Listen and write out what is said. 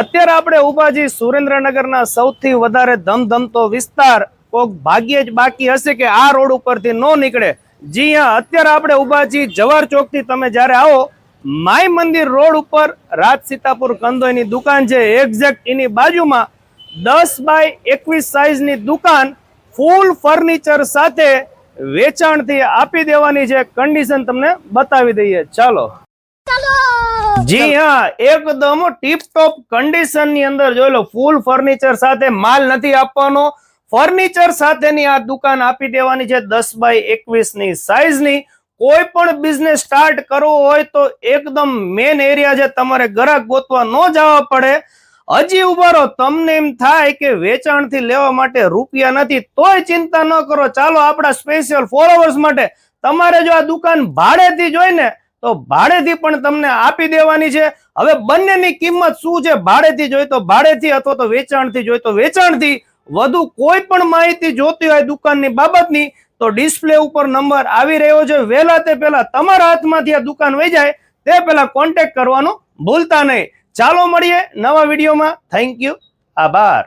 અત્યારે આપણે ઉભાજી સુરેન્દ્રનગરના સૌથી વધારે ધમધમતો વિસ્તાર. કોક ભાગ્યે જ બાકી હશે કે આ રોડ ઉપરથી ન નીકળે. જી હા, અત્યારે આપણે ઉભાજી જવાર ચોકથી. તમે જ્યારે આવો માય મંદિર રોડ ઉપર રાજ સીતાપુર કંદોઈની દુકાન છે. એક્ઝેક્ટ એની બાજુમાં દસ બાય એકવીસ સાઈઝની દુકાન ફૂલ ફર્નિચર સાથે વેચાણથી આપી દેવાની છે. કન્ડિશન તમને બતાવી દઈએ. ચાલો. જી હા એકદમ ટીપ ટોપ કન્ડિશનની અંદર જોઈ લો ફૂલ ફર્નિચર સાથે માલ નથી આપવાનો. ફર્નિચર સાથેની આ દુકાન આપી દેવાની છે દસ બાય એકવીસની સાઈઝની. કોઈ પણ બિઝનેસ સ્ટાર્ટ કરવો હોય તો એકદમ મેન એરિયા છે તમારે ગ્રાહક ગોતવા ન જવા પડે. હજી ઊભા રહો તમને એમ થાય કે વેચાણથી લેવા માટે રૂપિયા નથી તોય ચિંતા ન કરો. ચાલો આપણા સ્પેશિયલ ફોલોવર્સ માટે તમારે જો આ દુકાન ભાડેથી જોઈને તો ભાડેથી પણ તમને આપી દેવાની છે. હવે બંનેની કિંમત શું છે? ભાડેથી જોઈ તો ભાડેથી અથવા તો વેચાણથી જોઈ તો વેચાણથી વધુ કોઈ પણ માહિતી જોતી હોય દુકાનની બાબતની, તો ડિસ્પ્લે ઉપર નંબર આવી રહ્યો છે. વહેલા તે પહેલા તમારા હાથમાંથી આ દુકાન વહી જાય, તે પહેલા કોન્ટેક્ટ કરવાનું ભૂલતા નહીં. ચાલો મળીએ નવા વિડીયોમાં. થેન્ક યુ આભાર.